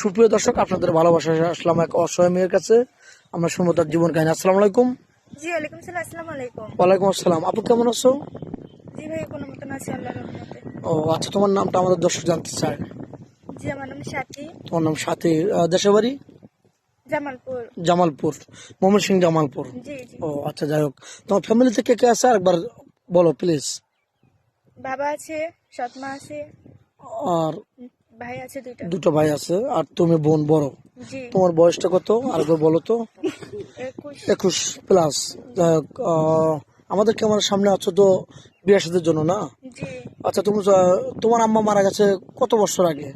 সুপ্রিয় দর্শক আপনাদের ভালোবাসা আসলাম এক অসহায় মেয়ের কাছে। আমরা শুনব তার জীবন কাহিনী। আসসালামু আলাইকুম। জি ওয়ালাইকুম সালাম আসসালামু আলাইকুম। ওয়ালাইকুম আসসালাম। আপু কেমন আছো? জি ভাই কোনো মতন আছে আল্লাহর রহমতে। ও আচ্ছা তোমার নামটা আমাদের দর্শক জানতে চায়। জি আমার নাম সাথী। তোমার নাম সাথী। দেশের বাড়ি? জামালপুর। জামালপুর। মোহাম্মদ সিং জামালপুর। জি জি। ও আচ্ছা যাই হোক। তোমার ফ্যামিলিতে কে কে আছে? আরেকবার বলো প্লিজ বাবা আছে সৎমা আছে। আর ভাই আছে দুইটা? দুটো ভাই আছে আর তুমি বোন বড়। জি। তোমার বয়সটা কত? আরেকবার বলো তো। একুশ। প্লাস আমাদের ক্যামেরার সামনে আছো তো বিয়ে সাথের জন্য না? জি। আচ্ছা তুমি তোমার আম্মা মারা গেছে কত বছর আগে?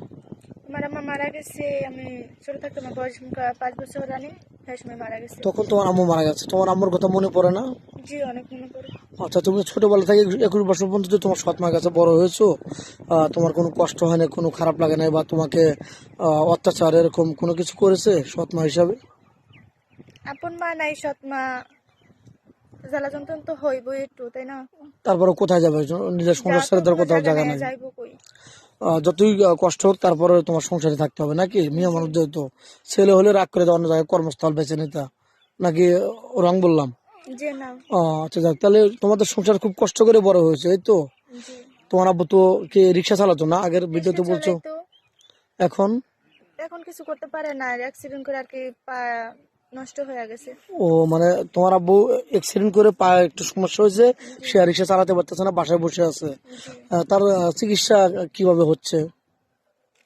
আমার আম্মা মারা গেছে আমি ছোট থাকতে আমার বয়স পাঁচ বছর রানি সেই সময় মারা গেছে। তখন তোমার আম্মু মারা গেছে। তোমার আম্মুর কথা মনে পড়ে না? জি অনেক মনে পড়ে। আচ্ছা তুমি ছোটবেলা থেকে একুশ বছর পর্যন্ত তোমার সৎ মার কাছে বড় হয়েছো তোমার কোনো কষ্ট হয় না কোনো খারাপ লাগে না বা তোমাকে অত্যাচার এরকম কোনো কিছু করেছে সৎমা হিসাবে? আপন মা নাই সৎমা। জ্বালা যন্ত্রণ তো হইবই একটু তাই না? তারপরে কোথায় যাবে? নিজের সংসার ছেড়ে দেওয়ার কোথাও জায়গা নেই যতই কষ্ট হোক তারপরে তোমার সংসারে থাকতে হবে নাকি? মেয়ে মানুষ যেহেতু ছেলে হলে রাগ করে দেওয়া অন্য জায়গায় কর্মস্থল বেছে নিতে। নাকি রং বললাম? ও, আচ্ছা যাক তাহলে তোমাদের সংসার খুব কষ্ট করে বড় হয়েছে এই তো? তোমার আব্বু তো কি রিক্সা চালাতো না? আগের ভিডিওতে বলছো। এখন? এখন কিছু করতে পারে না অ্যাক্সিডেন্ট করে আর কি পা নষ্ট হয়ে গেছে। ও মানে তোমার আব্বু অ্যাক্সিডেন্ট করে পায়ে একটু সমস্যা হয়েছে সে আর রিক্সা চালাতে পারতেছে না বাসায় বসে আছে। তার চিকিৎসা কীভাবে হচ্ছে?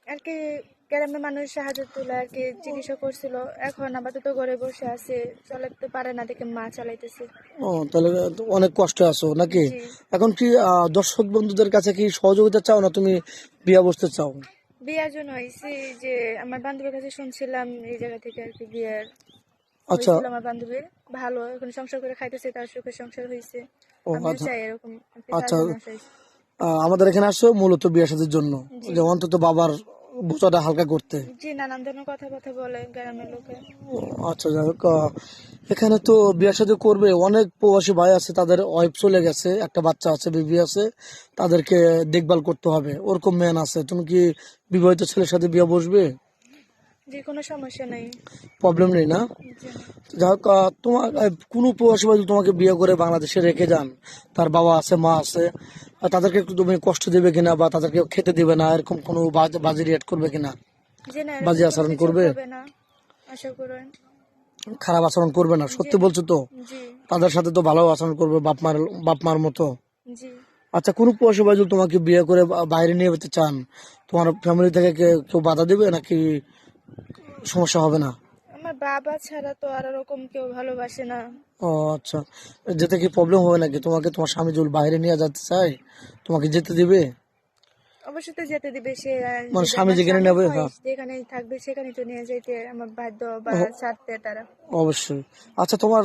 আর কি গ্রামের মানুষ সাহায্য তুলে আর কি চিকিৎসা করছিল। এখন আপাতত ঘরে বসে আছে। চালাতে পারে না দেখে মা চালাইতেছে। ও তাহলে অনেক কষ্টে আছো নাকি? এখন কি দর্শক বন্ধুদের কাছে কি সহযোগিতা চাও না তুমি বিয়া বসতে চাও? বিয়ার জন্য হয়েছে যে আমার বান্ধবীর কাছে শুনছিলাম এই জায়গা থেকে আর কি বিয়ের। আচ্ছা। আমার বান্ধবীর। ভালো এখন সংসার করে খাইতেছে তার সুখে সংসার হয়েছে ও আচ্ছা। চাই এরকম আচ্ছা। আমাদের এখানে আসো মূলত বিয়ে সাথের জন্য। যে অন্তত বাবার বোঝাটা হালকা করতে। জি নানান ধরনের কথা কথা বলে গ্রামের লোকে। আচ্ছা যাই হোক এখানে তো বিয়ে সাথে করবে। অনেক প্রবাসী ভাই আছে তাদের ওয়াইফ চলে গেছে একটা বাচ্চা আছে বিবি আছে তাদেরকে দেখভাল করতে হবে। ওরকম মেন আছে। তুমি কি বিবাহিত ছেলের সাথে বিয়ে বসবে? যে কোনো সমস্যা নেই। প্রবলেম নেই না? যাই হোক তোমার কোনো প্রবাসী যদি তোমাকে বিয়ে করে বাংলাদেশে রেখে যান তার বাবা আছে মা আছে তাদেরকে একটু তুমি কষ্ট দেবে কিনা বা তাদেরকে খেতে দেবে না এরকম কোনো বাজে রিয়েক্ট করবে কিনা? বাজে আচরণ করবে? খারাপ আচরণ করবে না সত্যি বলছো তো? তাদের সাথে তো ভালো আচরণ করবে বাপ মার বাপ মার মতো। আচ্ছা কোনো ভাই যদি তোমাকে বিয়ে করে বাইরে নিয়ে যেতে চান তোমার ফ্যামিলি থেকে কেউ বাধা দেবে নাকি সমস্যা হবে না? আমার বাবা ছাড়া তো আর ওরকম কেউ ভালোবাসে না। ও আচ্ছা। যেতে কি প্রবলেম হবে নাকি? তোমাকে তোমার স্বামী যদি বাইরে নিয়ে যেতে চায় তোমাকে যেতে দিবে? অবশ্যই তো যেতে দিবে সে মানে স্বামী যেখানে নেবে, হয়। যেখানে থাকবে সেখানে তো নিয়ে যেতে আমার বাধ্য বা ছাড়তে তারা। অবশ্যই। আচ্ছা তোমার